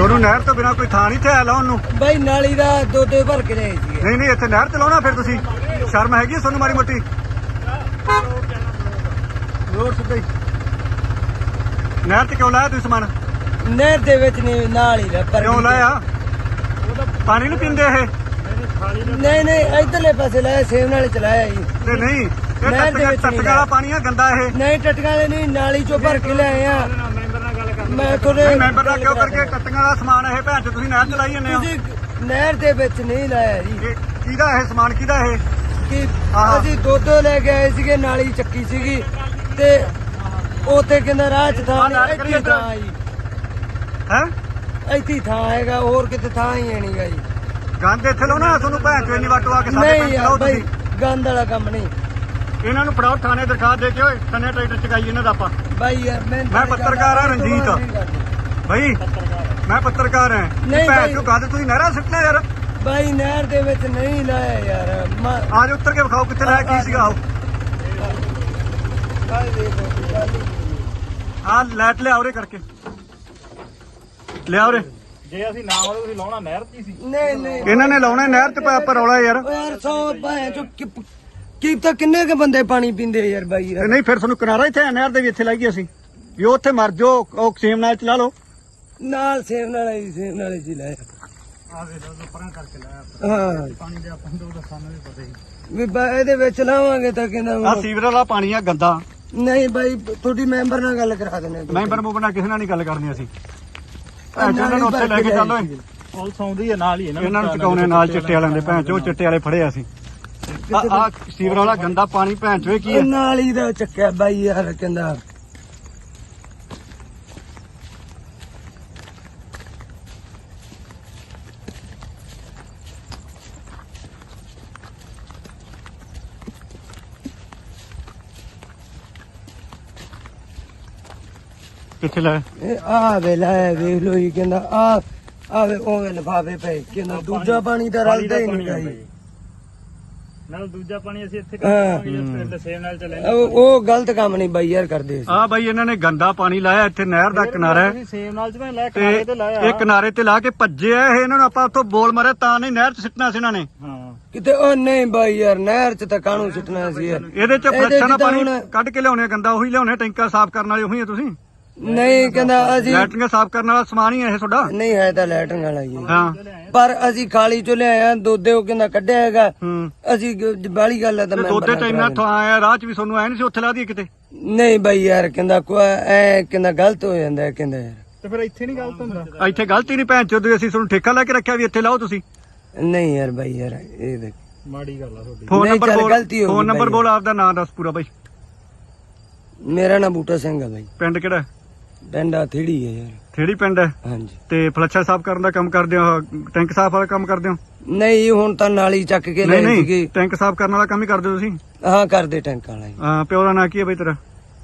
ਤੁਹਾਨੂੰ ਨਹਿਰ ਤੋਂ ਬਿਨਾ ਕੋਈ ਥਾਂ ਨਹੀਂ ਤੇ ਲਾਉਣ ਨੂੰ? ਬਾਈ ਨਾਲੀ ਦਾ ਦੋ ਦੋ ਭਰ ਕੇ ਲਿਆਏ ਸੀਗੇ। ਨਹੀਂ ਨਹੀਂ ਇੱਥੇ ਨਹਿਰ ਤੇ ਲਾਉਣਾ ਫਿਰ ਤੁਸੀਂ। ਸ਼ਰਮ ਹੈਗੀ ਹੈ ਤੁਹਾਨੂੰ ਮਾਰੀ ਮੋਟੀ? ਰੋਡ ਸਿੱਧਾ ਹੀ। ਨਹਿਰ ਤੇ ਕਿਉਂ ਲਾਇਆ ਤੁਸੀਂ ਸਮਾਨ? ਨਹਿਰ ਦੇ ਵਿੱਚ ਨਹੀਂ ਨਾਲੀ ਦਾ ਪਰ ਕਿਉਂ ਲਾਇਆ? ਪਾਣੀ ਨਹੀਂ ਪੀਂਦੇ ਇਹ? ਨਹੀਂ ਨਹੀਂ ਇਧਰਲੇ ਪਾਸੇ ਲਾਇਆ ਸੇਵ ਨਾਲ ਚਲਾਇਆ ਜੀ। ਤੇ ਨਹੀਂ ਇਹ ਦੇ ਟੱਟਕਾ ਟੱਟਕਾ ਵਾਲਾ ਪਾਣੀ ਆ ਗੰਦਾ ਇਹ। ਨਹੀਂ ਟਟਕਾਂ ਦੇ ਨਹੀਂ ਨਾਲੀ ਚੋਂ ਭਰ ਕੇ ਲਿਆਏ ਆ। ਮੈਂ ਨਹੀਂ ਮੈਂਬਰ ਦਾ ਕਿਉਂ ਕਰਕੇ ਟੱਟੀਆਂ ਵਾਲਾ ਸਮਾਨ ਇਹ ਭੈਣ ਚ ਤੁਸੀਂ ਨਹਿਰ ਚ ਲਾਈ ਜਾਂਦੇ ਹੋ? ਤੁਸੀਂ ਨਹਿਰ ਦੇ ਵਿੱਚ ਨਹੀਂ ਲਾਇਆ ਜੀ। ਇਹ ਕਿਹਦਾ ਇਹ ਸਮਾਨ ਕਿਹਦਾ ਇਹ? ਕਿ ਆਹ। ਅਸੀਂ ਦੁੱਧ ਲੈ ਕੇ ਆਏ ਸੀਗੇ ਨਾਲੀ ਚੱਕੀ ਸੀਗੀ ਤੇ ਉੱਥੇ ਕਹਿੰਦਾ ਰਾਹ ਚ ਥਾਂ ਨਹੀਂ ਇੱਥੇ ਥਾਂ ਜੀ। ਹੈ? ਇੱਥੇ ਥਾਂ ਹੈਗਾ ਹੋਰ ਕਿਤੇ ਥਾਂ ਹੀ ਨਹੀਂਗਾ ਜੀ। ਗੰਦ ਇੱਥੇ ਲਾਉਣਾ ਤੁਹਾਨੂੰ ਭੈਣ ਚੋ ਇੰਨੀ ਵਾਟੋ ਆ ਕੇ ਸਾਡੇ ਪਿੰਡ ਲਾਓ ਤੁਸੀਂ। ਗੰਦ ਵਾਲਾ ਕੰਮ ਨਹੀਂ। ਇਹਨਾਂ ਨੂੰ ਫੜਾਓ ਥਾਣੇ ਦਰਖਾਸਤ ਦੇ ਕੇ ਓਏ ਥਾਣੇ ਟਰੈਕਟਰ ਚਕਾਈ ਇਹਨਾਂ ਦਾ ਆਪਾਂ। ਬਾਈ ਯਾਰ ਮੈਂ ਮੈਂ ਪੱਤਰਕਾਰ ਹਾਂ ਰਣਜੀਤ। ਭਾਈ ਮੈਂ ਪੱਤਰਕਾਰ ਹਾਂ। ਨਹੀਂ ਭੈਣ। ਚੋ ਗੰਦ ਤੁਸੀਂ ਨਹਿਰਾ ਸਿੱਟਣਾ ਯਾਰ। ਬਾਈ ਨਹਿਰ ਦੇ ਵਿੱਚ ਨਹੀਂ ਲਾਇਆ ਯਾਰ। ਆ ਜਾ ਉੱਤਰ ਕੇ ਵਿਖਾਓ ਕਿੱਥੇ ਲਾਇਆ ਕੀ ਸੀਗਾ ਉਹ। ਆ ਲੈਟ ਲਿਆਓ ਰੇ ਕਰਕੇ। ਲਿਆਓ ਰੇ। ਜੇ ਅਸੀਂ ਨਾ ਵਾਲੇ ਤੁਸੀਂ ਲਾਉਣਾ ਨਹਿਰ 'ਚ ਸੀ। ਨਹੀਂ ਨਹੀਂ। ਇਹਨਾਂ ਨੇ ਲਾਉਣਾ ਨਹਿਰ ਤੇ ਪਰ ਰੌਲਾ ਯਾਰ। ਓ ਯਾਰ ਸੌ ਭਾਂ ਚੋ ਕੀ ਤਾਂ ਕਿੰਨੇ ਕ ਬੰਦੇ ਪਾਣੀ ਪੀਂਦੇ ਯਾਰ ਬਾਈ ਯਾਰ। ਨਹੀਂ ਫਿਰ ਤੁਹਾਨੂੰ ਕਿਨਾਰਾ ਇੱਥੇ ਹੈ, ਨਹਿਰ ਦੇ ਵੀ ਇੱਥੇ ਲਾਈਏ ਅਸੀਂ। ਵੀ ਉੱਥੇ ਮਰ ਜਾਓ ਉਹ ਸੇਮ ਨਾਲ ਚਲਾ ਲਓ। ਨਾਲ ਸੇਵ ਨਾਲ ਆਈ ਸੇਵ ਨਾਲ ਆ ਵੇ ਲੋ ਪਰਾਂ ਕਰਕੇ ਲਾਇਆ ਹਾਂ। ਪਾਣੀ ਦੇ ਆਪਾਂ ਨੂੰ ਤਾਂ ਸਾਨੂੰ ਵੀ ਪਤਾ ਹੀ। ਵੀ ਬਾ ਇਹਦੇ ਵਿੱਚ ਲਾਵਾਂਗੇ ਤਾਂ ਕਹਿੰਦਾ ਆ ਸੀਵਰ ਵਾਲਾ ਪਾਣੀ ਆ ਗੰਦਾ। ਨਹੀਂ ਬਾਈ ਤੁਹਾਡੀ ਮੈਂਬਰ ਨਾਲ ਗੱਲ ਕਰਾ ਦੇਣੇ ਮੈਂਬਰ ਮੂਬਰ ਨਾਲ ਕਿਸੇ ਨਾਲ ਨਹੀਂ ਗੱਲ ਕਰਨੀ ਅਸੀਂ। ਭੈਣ ਚੋ ਇਹਨਾਂ ਨੂੰ ਉੱਥੇ ਲੈ ਕੇ ਚੱਲੋ। ਪੁਲਿਸ ਆਉਂਦੀ ਹੈ ਨਾਲ ਹੀ ਇਹਨਾਂ ਨੂੰ ਚਕਾਉਣੇ ਨਾਲ ਚਿੱਟੇ ਵਾਲਿਆਂ ਦੇ ਭੈਣ ਚੋ ਚਿੱਟੇ ਵਾਲੇ ਫੜੇ ਅਸੀਂ। ਆ ਸੀਵਰ ਵਾਲਾ ਗੰਦਾ ਪਾਣੀ ਭੈਣ ਚੋ ਇਹ ਕੀ ਹੈ ਨਾਲ ਹੀ ਦਾ ਚੱਕਿਆ ਬਾਈ ਯਾਰ ਕਹਿੰਦਾ। ਕਿੱਥੇ ਲਾਇਆ ਇਹ ਆ ਵੇਲਾ ਹੈ ਵੇਖ ਲੋ ਜੀ ਕਹਿੰਦਾ ਆ ਆ ਵੇ ਉਹ ਲਫਾਫੇ ਪਏ ਕਹਿੰਦਾ ਦੂਜਾ ਪਾਣੀ ਤਾਂ ਰਲਦਾ ਹੀ ਨਹੀਂ ਗਾਈ ਨਾਲ ਦੂਜਾ ਪਾਣੀ ਅਸੀਂ ਇੱਥੇ ਹਾਂ। ਕਰਾਂਗੇ ਜੇ ਪਿੰਡ ਸੇਵ ਨਾਲ ਚੱਲੇ ਉਹ ਉਹ ਗਲਤ ਕੰਮ ਨਹੀਂ ਬਾਈ ਯਾਰ ਕਰਦੇ ਸੀ ਆ ਬਾਈ ਇਹਨਾਂ ਨੇ ਗੰਦਾ ਪਾਣੀ ਲਾਇਆ ਇੱਥੇ ਨਹਿਰ ਦਾ ਕਿਨਾਰਾ। ਹੈ ਅਸੀਂ ਸੇਵ ਨਾਲ ਜਿਵੇਂ ਲੈ ਤੇ ਕਿਨਾਰੇ ਤੇ ਲਾਇਆ। ਇਹ ਕਿਨਾਰੇ ਤੇ ਲਾ ਕੇ ਭੱਜੇ ਆ ਇਹ ਇਹਨਾਂ ਨੂੰ ਆਪਾਂ ਉੱਥੋਂ ਬੋਲ ਮਾਰਿਆ ਤਾਂ ਨਹੀਂ ਨਹਿਰ 'ਚ ਸਿੱਟਣਾ ਸੀ ਇਹਨਾਂ ਨੇ। ਹਾਂ। ਕਿਤੇ ਉਹ ਨਹੀਂ ਬਾਈ ਯਾਰ ਨਹਿਰ ਚ ਤਾਂ ਕਾਹਨੂੰ ਸੁੱਟਣਾ ਸੀ ਯਾਰ। ਇਹਦੇ 'ਚ ਫਲੱਸ਼ਾਂ ਦਾ ਪਾਣੀ ਕੱਢ ਕੇ ਲਿਆਉਣੇ ਗੰਦਾ ਉਹੀ ਲਿਆਉਣੇ ਟੈਂਕਰ ਸਾਫ਼ ਕਰਨ ਵਾਲੇ ਉਹੀ ਆ ਤੁਸੀਂ। ਨਹੀਂ ਕਹਿੰਦਾ ਅਸੀਂ ਲੈਟਰਿੰਗ ਸਾਫ਼ ਕਰਨ ਵਾਲਾ ਸਮਾਨ ਹੀ ਹੈ ਇਹ ਤੁਹਾਡਾ? ਨਹੀਂ ਹੈ ਤਾਂ ਲੈਟਰਿੰਗ ਵਾਲਾ ਹੀ ਹੈ। ਹਾਂ। ਪਰ ਅਸੀਂ ਖਾਲੀ ਚੋਂ ਲਿਆਇਆ ਦੋਦੇ ਉਹ ਕਹਿੰਦਾ ਕੱਢਿਆ ਹੈਗਾ। ਹੂੰ। ਅਸੀਂ ਬਾਲੀ ਗੱਲ ਹੈ ਤਾਂ ਤੇ ਮੈਂ ਦੋਦੇ ਟਾਈਮ ਨਾਲ ਇੱਥੋਂ ਆਇਆ ਰਾਹ 'ਚ ਵੀ ਤੁਹਾਨੂੰ ਐ ਨਹੀਂ ਸੀ ਉੱਥੇ ਲਾ ਕਿਤੇ? ਨਹੀਂ ਬਾਈ ਯਾਰ ਕਹਿੰਦਾ ਕੋਈ ਐ ਕਹਿੰਦਾ ਗਲਤ ਹੋ ਜਾਂਦਾ ਹੈ, ਕਹਿੰਦਾ ਯਾਰ। ਤੇ ਫਿਰ ਇੱਥੇ ਨਹੀਂ ਗਲਤ ਹੁੰਦਾ? ਆ ਇੱਥੇ ਗਲਤੀ ਨਹੀਂ ਭੈਣ ਚੋਦ ਅਸੀਂ ਤੁਹਾਨੂੰ ਠੇਕਾ ਲੈ ਕੇ ਰੱਖਿਆ ਵੀ ਇੱਥੇ ਲਾਓ ਤੁਸੀਂ। ਨਹੀਂ ਯਾਰ ਬਾਈ ਯਾਰ ਇਹ ਦੇਖ। ਮਾੜੀ ਗੱਲ ਆ ਤੁਹਾਡੀ। ਫੋਨ ਨਹੀਂ, ਨੰਬਰ ਚੱਲ ਬੋਲ ਗਲਤੀ ਹੋ ਗਈ ਫੋਨ ਨੰਬਰ। ਬੋਲ ਆਪਦਾ ਨਾਮ ਦੱਸ ਪੂਰਾ ਬਾਈ। ਮੇਰਾ ਨਾਮ ਬੂਟਾ ਸਿੰਘ ਹੈ ਬਾਈ। ਪਿੰਡ ਕਿਹੜਾ? ਹੈ? ਡੰਡਾ ਥੀੜੀ ਹੈ ਯਾਰ। ਥੇੜੀ ਪਿੰਡ ਹੈ? ਹਾਂਜੀ। ਤੇ ਫਲੱਛਾ ਸਾਫ਼ ਕਰਨ ਦਾ ਕੰਮ ਕਰਦੇ ਹੋ? ਟੈਂਕ ਸਾਫ਼ ਵਾਲਾ ਕੰਮ ਕਰਦੇ ਹੋ? ਨਹੀਂ ਹੁਣ ਤਾਂ ਨਾਲੀ ਚੱਕ ਕੇ ਲੈ ਨਹੀਂ ਨਹੀਂ ਸੀਗੀ। ਟੈਂਕ ਸਾਫ਼ ਕਰਨ ਵਾਲਾ ਕੰਮ ਹੀ ਕਰਦੇ ਹੋ ਤੁਸੀਂ? ਹਾਂ ਕਰਦੇ ਟੈਂਕ ਵਾਲਾ ਜੀ। ਅਹ ਪਿਓ ਦਾ ਨਾਂ ਕੀ ਹੈ ਬਈ ਤੇਰਾ?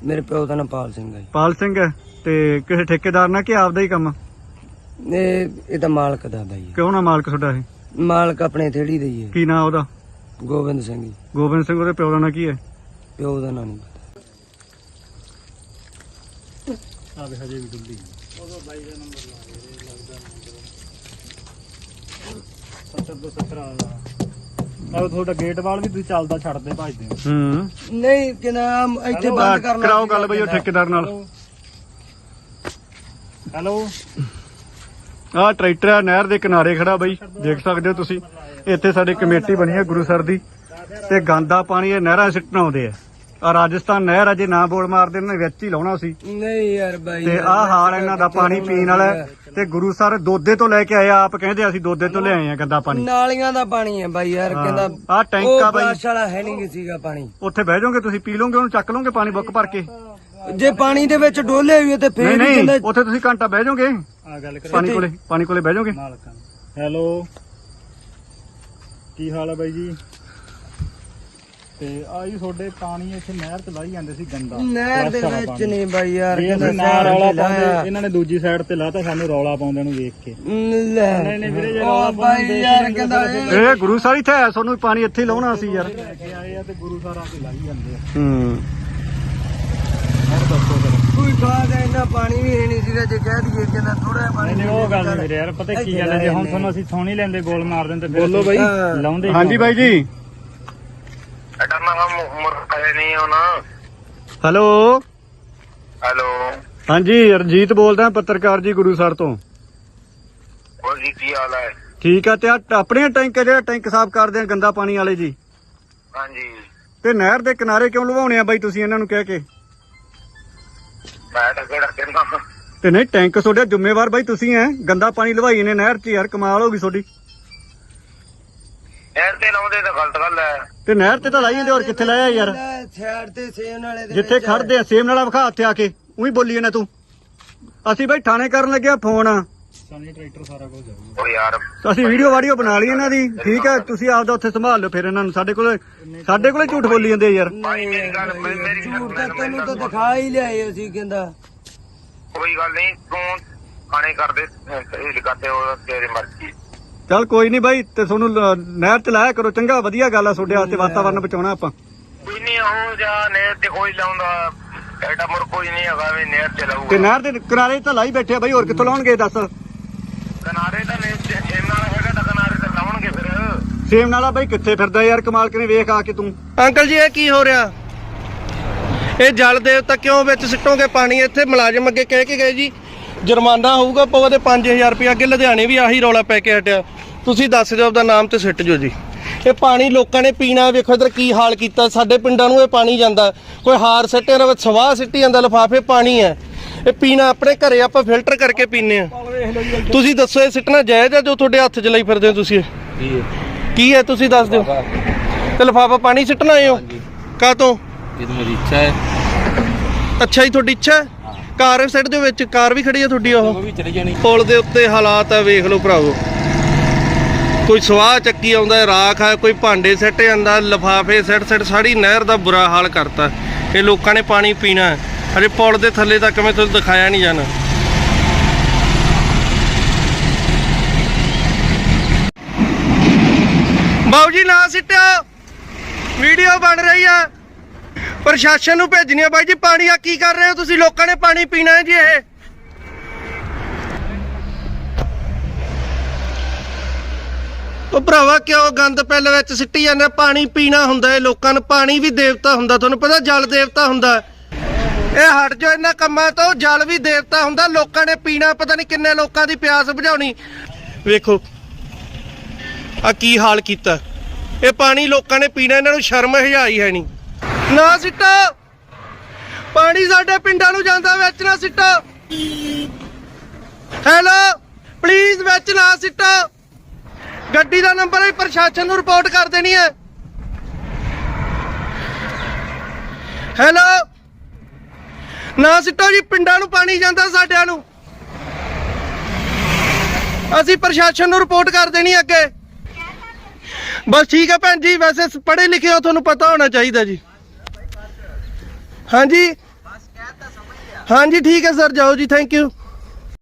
ਮੇਰੇ ਪਿਓ ਦਾ ਨਾਮ ਪਾਲ ਸਿੰਘ ਹੈ ਪਾਲ ਸਿੰਘ ਹੈ। ਤੇ ਕਿਸੇ ਠੇਕੇਦਾਰ ਨਾਲ ਕਿ ਆਪਦਾ ਹੀ ਕੰਮ? ਜੀ। ਇਹ ਇਹ ਤਾਂ ਮਾਲਕ ਦਾ ਬਾਈ ਹੈ। ਕਿਉਂ ਨਾ ਮਾਲਕ ਤੁਹਾਡਾ ਇਹ? ਮਾਲਕ ਆਪਣੇ ਥੀੜੀ ਦੇ ਹੀ ਹੈ। ਕੀ ਨਾਂ ਉਹਦਾ? ਗੋਬਿੰਦ ਸਿੰਘ ਜੀ। ਗੋਬਿੰਦ ਸਿੰਘ ਉਹਦੇ ਪਿਓ ਦਾ ਨਾਂ ਕੀ ਹੈ? ਪਿਓ ਦਾ ਨਾਮ ਨਹੀਂ ਪਤਾ ਆ ਵੇ ਹਜੇ ਵੀ ਡੁੱਲੀ ਸੱਤਰ ਤੋਂ ਸੱਤਰ ਵਾਲਾ। ਆਹ ਤੁਹਾਡਾ ਗੇਟ ਵਾਲ ਵੀ ਤੁਸੀਂ ਚੱਲਦਾ ਛੱਡਦੇ ਭੱਜਦੇ ਹੋ ਹੂੰ। ਨਹੀਂ ਕਿਨਾ ਇੱਥੇ ਬੰਦ ਕਰਨਾ ਕਰਾਓ ਗੱਲ ਬਈ ਉਹ। ਠੇਕੇਦਾਰ ਨਾਲ। ਹੈਲੋ ਆਹ ਟਰੈਕਟਰ ਆ ਨਹਿਰ ਦੇ ਕਿਨਾਰੇ ਖੜਾ ਬਈ ਦੇਖ ਸਕਦੇ ਹੋ ਤੁਸੀਂ। ਇੱਥੇ ਸਾਡੀ ਕਮੇਟੀ ਬਣੀ ਹੈ ਗੁਰੂ ਸਰ ਦੀ। ਤੇ ਗੰਦਾ ਪਾਣੀ ਇਹ ਨਹਿਰਾਂ ਸਿੱਟਣ ਆਉਂਦੇ ਆ। ਆ ਰਾਜਸਥਾਨ ਨਹਿਰ ਆ ਜੇ ਨਾ ਬੋਲ ਮਾਰਦੇ ਇਹਨਾਂ ਨੇ ਵਿੱਚ ਹੀ ਲਾਉਣਾ ਸੀ। ਨਹੀਂ ਯਾਰ ਬਾਈ ਤੇ ਯਾਰ, ਆਹ ਹਾਲ ਇਹਨਾਂ ਦਾ ਪਾਣੀ ਪੀਣ ਵਾਲਾ ਹੈ। ਤੇ ਗੁਰੂ ਸਰ ਦੋਦੇ ਤੋਂ ਲੈ ਕੇ ਆਏ ਆ, ਆਪ ਕਹਿੰਦੇ ਅਸੀਂ ਦੋਦੇ ਤੋਂ ਲਿਆਏ ਆ ਗੰਦਾ ਪਾਣੀ। ਨਾਲੀਆਂ ਦਾ ਪਾਣੀ ਹੈ ਬਾਈ ਯਾਰ ਹਾਂ। ਕਹਿੰਦਾ ਆਹ ਟੈਂਕ ਆ ਉਹ ਬਾਈ। ਬਾਰਿਸ਼ ਵਾਲਾ ਹੈ ਨਹੀਂ ਸੀਗਾ ਪਾਣੀ। ਉੱਥੇ ਬਹਿ ਜਾਓਗੇ ਤੁਸੀਂ ਪੀ ਲਓਗੇ ਉਹਨੂੰ ਚੱਕ ਲਓਗੇ ਪਾਣੀ ਬੁੱਕ ਭਰ ਕੇ। ਜੇ ਪਾਣੀ ਦੇ ਵਿੱਚ ਡੋਲੇ ਹੋਏ ਤੇ ਨਹੀਂ ਫੇਰ ਵੀ ਨਹੀਂ ਕਹਿੰਦਾ ਉੱਥੇ ਤੁਸੀਂ ਘੰਟਾ ਬਹਿ ਜਾਓਗੇ। ਆ ਗੱਲ ਕਰ ਪਾਣੀ ਕੋਲੇ ਪਾਣੀ ਕੋਲੇ ਬਹਿ ਜਾਓਗੇ। ਮਾਲਕਾਂ ਹੈਲੋ। ਕੀ ਹਾਲ ਹੈ ਬਾਈ ਜੀ? ਤੇ ਆਈ ਤੁਹਾਡੇ ਪਾਣੀ ਇੱਥੇ ਨਹਿਰ ਚ ਲਾਈ ਜਾਂਦੇ ਸੀ ਗੰਦਾ। ਨਹਿਰ ਦੇ ਵਿੱਚ। ਨਹੀਂ ਬਾਈ ਯਾਰ ਕਹਿੰਦਾ ਨਾਲ ਰੌਲਾ। ਪਾਉਂਦੇ ਇਹਨਾਂ ਨੇ ਦੂਜੀ ਸਾਈਡ ਤੇ ਲਾਤਾ ਸਾਨੂੰ ਰੌਲਾ ਪਾਉਂਦੇ ਨੂੰ ਵੇਖ ਕੇ। ਨ- ਲੈ। ਨਹੀਂ, ਨਹੀਂ ਵੀਰੇ, ਜੇ ਰੌਲਾ ਉਹ ਬਾਈ ਪਾਉਂਦੇ ਯਾਰ ਸੀ, ਕਹਿੰਦਾ ਇਹ- ਗੁਰੂ ਸਰ ਇੱਥੇ ਆਇਆ ਤੁਹਾਨੂੰ ਪਾਣੀ ਇੱਥੇ ਹੀ ਲਾਉਣਾ ਸੀ ਯਾਰ। ਲੈ ਕੇ ਆਏ ਆ ਤੇ ਗੁਰੂ ਸਾਹਿਬ ਆ ਕੇ ਲਾਈ ਜਾਂਦੇ ਆ। ਹੂੰ। ਕੋਈ ਇੰਨਾ ਪਾਣੀ ਵੀ ਹੈ ਨਹੀਂ ਸੀਗਾ ਜੇ ਕਹਿ ਦਈਏ ਕਹਿੰਦਾ ਥੋੜਾ ਪਾਣੀ ਨਹੀਂ ਉਹ ਗੱਲ ਨਹੀਂ ਵੀਰੇ ਯਾਰ ਪਤਾ ਕੀ ਗੱਲ ਹੈ ਜੇ ਹੁਣ ਤੁਹਾਨੂੰ ਅਸੀਂ ਸੁਣ ਲੈਂਦੇ ਬੋਲ ਮਾਰ ਦਿੰਦੇ ਫਿਰ ਬੋਲੋ ਬਾਈ। ਅਸੀਂ ਲਾਉਂਦੇ ਹਾਂਜੀ ਬਾਈ ਜੀ। ਹੈਲੋ। ਹੈਲੋ। ਹਾਂਜੀ ਰਣਜੀਤ ਬੋਲਦਾ ਪੱਤਰਕਾਰ ਜੀ ਗੁਰੂਸਰ ਤੋਂ। ਹੋਰ ਜੀ ਕੀ ਹਾਲ ਹੈ? ਠੀਕ ਆ ਤੇ ਆਪਣੇ ਟੈਂਕ ਜਿਹੜਾ ਟੈਂਕ ਸਾਫ਼ ਕਰਦੇ ਆ ਗੰਦਾ ਪਾਣੀ ਵਾਲੇ ਜੀ। ਹਾਂਜੀ। ਤੇ ਨਹਿਰ ਦੇ ਕਿਨਾਰੇ ਕਿਉਂ ਲਵਾਉਣੇ ਆ ਬਾਈ ਤੁਸੀਂ ਇਹਨਾਂ ਨੂੰ ਕਹਿ ਕੇ? ਮੈਂ ਤਾਂ ਕਿਹੜਾ ਕਹਿੰਦਾ। ਤੇ ਨਹੀਂ ਟੈਂਕ ਤੁਹਾਡਾ ਜ਼ਿੰਮੇਵਾਰ ਬਾਈ ਤੁਸੀਂ ਐ ਗੰਦਾ ਪਾਣੀ ਲਵਾਈ ਨੇ ਨਹਿਰ 'ਚ ਯਾਰ ਕਮਾਲ ਹੋ ਗਈ ਤੁਹਾਡੀ। ਨਹਿਰ ਤੇ ਲਾਉਂਦੇ ਤਾਂ ਗਲਤ ਗੱਲ ਹੈ। ਤੇ ਨਹਿਰ ਤੇ ਤਾਂ ਲਾਈ ਜਾਂਦੇ ਹੋਰ ਕਿੱਥੇ ਲਾਇਆ ਯਾਰ? ਸਾਈਡ ਤੇ ਸੇਮ ਨਾਲੇ ਦੇ ਜਿੱਥੇ ਖੜਦੇ ਆ ਸੇਮ ਨਾਲਾ ਵਿਖਾ ਹੱਥੇ ਆ ਕੇ। ਉਹੀ ਬੋਲੀ ਨਾ ਤੂੰ। ਅਸੀਂ ਬਈ ਥਾਣੇ ਕਰਨ ਲੱਗਿਆ ਫੋਨ। ਉਹ ਯਾਰ ਅਸੀਂ ਵੀਡੀਓ ਵਾਡੀਓ ਬਣਾ ਲਈ ਇਹਨਾਂ ਦੀ। ਠੀਕ ਹੈ ਤੁਸੀਂ ਆਪਦਾ ਉੱਥੇ ਸੰਭਾਲ ਲਓ ਫਿਰ ਇਹਨਾਂ ਨੂੰ। ਸਾਡੇ ਕੋਲ ਸਾਡੇ ਕੋਲੇ ਝੂਠ ਬੋਲੀ ਜਾਂਦੇ ਆ ਯਾਰ। ਭਾਈ ਮੇਰੀ ਗੱਲ ਮੇਰੀ- ਮੇਰੀ ਤਾਂ ਤੈਨੂੰ ਤਾਂ ਦਿਖਾ ਹੀ ਲਿਆਏ ਅਸੀਂ ਕਹਿੰਦਾ। ਕੋਈ ਗੱਲ ਨਹੀਂ ਤੂੰ ਖਾਣੇ ਕਰਦੇ ਹਿੱਲ ਕਰਦੇ ਹੋ ਤੇਰੀ ਮਰਜ਼ੀ। ਚੱਲ ਕੋਈ ਨਹੀਂ ਬਾਈ ਤੇ ਤੁਹਾਨੂੰ ਲ- ਨਹਿਰ ਚ ਲਾਇਆ ਕਰੋ ਚੰਗਾ ਵਧੀਆ ਗੱਲ ਆ ਤੁਹਾਡੇ ਵਾਸਤੇ ਵਾਤਾਵਰਨ ਬਚਾਉਣਾ ਆਪਾਂ। ਕੋਈ ਨਹੀਂ ਹੋ ਜਾ ਨੇਰ ਤੇ ਕੋਈ ਲਾਉਂਦਾ ਐਡਾ ਮੁਰ ਕੋਈ ਨਹੀਂ ਹੈਗਾ ਵੀ ਨੇਰ ਤੇ ਤੇ ਲਾਊਗਾ ਨਹਿਰ ਦੇ ਕਿਨਾਰੇ ਤਾਂ ਲਾਈ ਬੈਠੇ ਆ ਬਾਈ ਹੋਰ ਕਿੱਥੋਂ ਲਾਉਣਗੇ ਦੱਸ? ਕਿਨਾਰੇ ਤਾਂ ਤੇ ਛੇਮ ਨਾਲ ਹੈਗਾ ਤਾਂ ਕਿਨਾਰੇ ਤੇ ਲਾਉਣਗੇ ਫਿਰ। ਸੇਮ ਨਾਲਾ ਬਾਈ ਕਿੱਥੇ ਫਿਰਦਾ ਯਾਰ ਕਮਾਲ ਕਰੇ ਵੇਖ ਆ ਕੇ ਤੂੰ? ਅੰਕਲ ਜੀ ਇਹ ਕੀ ਹੋ ਰਿਹਾ? ਇਹ ਜਲ ਦੇਵਤਾ ਕਿਉਂ ਵਿੱਚ ਸਿੱਟੋਗੇ ਪਾਣੀ? ਇੱਥੇ ਮੁਲਾਜ਼ਮ ਅੱਗੇ ਕਹਿ ਕੇ ਗਏ ਜੀ ਜੁਰਮਾਨਾ ਹੋਊਗਾ ਪਵਾ ਦੇ 5000 ਰੁਪਏ ਅੱਗੇ ਲੁਧਿਆਣੇ ਵੀ ਆਹੀ ਰੌਲਾ ਪੈ ਕੇ ਹਟਿਆ। ਤੁਸੀਂ ਦੱਸ ਦਿਓ ਆਪਦਾ ਨਾਮ ਤੇ ਸਿੱਟ ਜੋ ਜੀ। ਇਹ ਪਾਣੀ ਲੋਕਾਂ ਨੇ ਪੀਣਾ ਵੇਖੋ ਇਧਰ ਕੀ ਹਾਲ ਕੀਤਾ। ਸਾਡੇ ਪਿੰਡਾਂ ਨੂੰ ਇਹ ਪਾਣੀ ਜਾਂਦਾ। ਕੋਈ ਹਾਰ ਸਿੱਟੇ ਨਾ ਸਵਾਹ ਸਿੱਟੀ ਜਾਂਦਾ ਲਫਾਫੇ ਪਾਣੀ ਹੈ। ਇਹ ਪੀਣਾ ਆਪਣੇ ਘਰੇ ਆਪਾਂ ਫਿਲਟਰ ਕਰਕੇ ਪੀਨੇ ਆ ਤੁਸੀਂ ਦੱਸੋ ਇਹ ਸਿੱਟਣਾ ਜਾਇਜ਼ ਹੈ ਜੋ ਤੁਹਾਡੇ ਹੱਥ 'ਚ ਲਈ ਫਿਰਦੇ ਹੋ ਤੁਸੀਂ? ਕੀ ਹੈ? ਤੁਸੀਂ ਦੱਸ ਦਿਓ। ਤੇ ਲਫਾਫਾ ਪਾਣੀ ਸਿੱਟਣਾ ਆਏ ਹੋ? ਕਾਹ ਤੋਂ ਇਹ ਮੇਰੀ ਇੱਛਾ ਹੈ। ਅੱਛਾ ਜੀ ਤੁਹਾਡੀ ਇੱਛਾ ਹੈ? ਕਾਰ ਸਾਈਡ ਦੇ ਵਿੱਚ ਕਾਰ ਵੀ ਖੜੀ ਹੈ ਤੁਹਾਡੀ ਉਹ? ਉਹ ਵੀ ਚਲੇ ਜਾਣੀ। ਪੁਲ ਦੇ ਉੱਤੇ ਹਾਲਾਤ ਆ ਵੇਖ ਲਓ ਭਰਾਵੋ। ਕੋਈ ਸਵਾਹ ਚੱਕੀ ਆਉਂਦਾ ਹੈ, ਰਾਖ ਹੈ ਕੋਈ ਭਾਂਡੇ ਸਿੱਟ ਜਾਂਦਾ ਲਫਾਫੇ ਸਿੱਟ ਸਿੱਟ ਸਾਰੀ ਨਹਿਰ ਦਾ ਬੁਰਾ ਹਾਲ ਕਰਤਾ। ਇਹ ਲੋਕਾਂ ਨੇ ਪਾਣੀ ਪੀਣਾ। ਹੈ। ਅਰੇ ਪੁਲ ਦੇ ਥੱਲੇ ਤੱਕ ਮੈਂ ਤੁਹਾਨੂੰ ਦਿਖਾਇਆ ਨਹੀਂ ਜਾਣਾ। ਬਾਊ ਜੀ ਨਾ ਸਿੱਟਿਓ। ਵੀਡੀਓ ਬਣ ਰਹੀ ਆ। ਪ੍ਰਸ਼ਾਸਨ ਨੂੰ ਭੇਜਣੀ ਆ ਬਾਈ ਜੀ, ਪਾਣੀ ਆ, ਕੀ ਕਰ ਰਹੇ ਹੋ ਤੁਸੀਂ? ਲੋਕਾਂ ਨੇ ਪਾਣੀ ਪੀਣਾ ਹੈ ਜੀ ਇਹ। ਉਹ ਭਰਾਵਾ, ਕਿਉਂ ਗੰਦ ਪਹਿਲੇ ਵਿੱਚ ਸਿੱਟੀ ਜਾਂਦੇ ਪਾਣੀ ਪੀਣਾ ਹੁੰਦਾ ਹੈ ਲੋਕਾਂ ਨੂੰ, ਪਾਣੀ ਵੀ ਦੇਵਤਾ ਹੁੰਦਾ। ਤੁਹਾਨੂੰ ਪਤਾ ਜਲ ਦੇਵਤਾ ਹੁੰਦਾ ਇਹ ਹਟ ਜਾਓ ਇਹਨਾਂ ਕੰਮਾਂ ਤੋਂ, ਜਲ ਵੀ ਦੇਵਤਾ ਹੁੰਦਾ। ਲੋਕਾਂ ਨੇ ਪੀਣਾ, ਪਤਾ ਨਹੀਂ ਕਿੰਨੇ ਲੋਕਾਂ ਦੀ ਪਿਆਸ ਬੁਝਾਉਣੀ। ਵੇਖੋ ਆ ਕੀ ਹਾਲ ਕੀਤਾ। ਇਹ ਪਾਣੀ ਲੋਕਾਂ ਨੇ ਪੀਣਾ, ਇਹਨਾਂ ਨੂੰ ਸ਼ਰਮ ਹਜਾਈ ਹੈ ਨਹੀਂ। ਨਾ ਸਿੱਟੋ। ਪਾਣੀ ਸਾਡੇ ਪਿੰਡਾਂ ਨੂੰ ਜਾਂਦਾ ਵਿੱਚ ਨਾ ਸਿੱਟੋ। ਹੈਲੋ ਪਲੀਜ਼ ਵਿੱਚ ਨਾ ਸਿੱਟੋ। ਗੱਡੀ ਦਾ ਨੰਬਰ ਹੈ ਪ੍ਰਸ਼ਾਸਨ ਨੂੰ ਰਿਪੋਰਟ ਕਰ ਦੇਣੀ ਹੈ। ਹੈਲੋ, ਨਾ ਸਿੱਟੋ ਜੀ, ਪਿੰਡਾਂ ਨੂੰ ਪਾਣੀ ਜਾਂਦਾ ਸਾਡਿਆਂ ਨੂੰ। ਅਸੀਂ ਪ੍ਰਸ਼ਾਸਨ ਨੂੰ ਰਿਪੋਰਟ ਕਰ ਦੇਣੀ ਅੱਗੇ। ਬਸ ਠੀਕ ਹੈ ਭੈਣ ਜੀ, ਵੈਸੇ ਪੜ੍ਹੇ ਲਿਖੇ ਹੋ, ਤੁਹਾਨੂੰ ਪਤਾ ਹੋਣਾ ਚਾਹੀਦਾ ਜੀ। ਹਾਂਜੀ। ਹਾਂਜੀ ਠੀਕ ਹੈ ਸਰ ਜਾਓ ਜੀ ਥੈਂਕ ਯੂ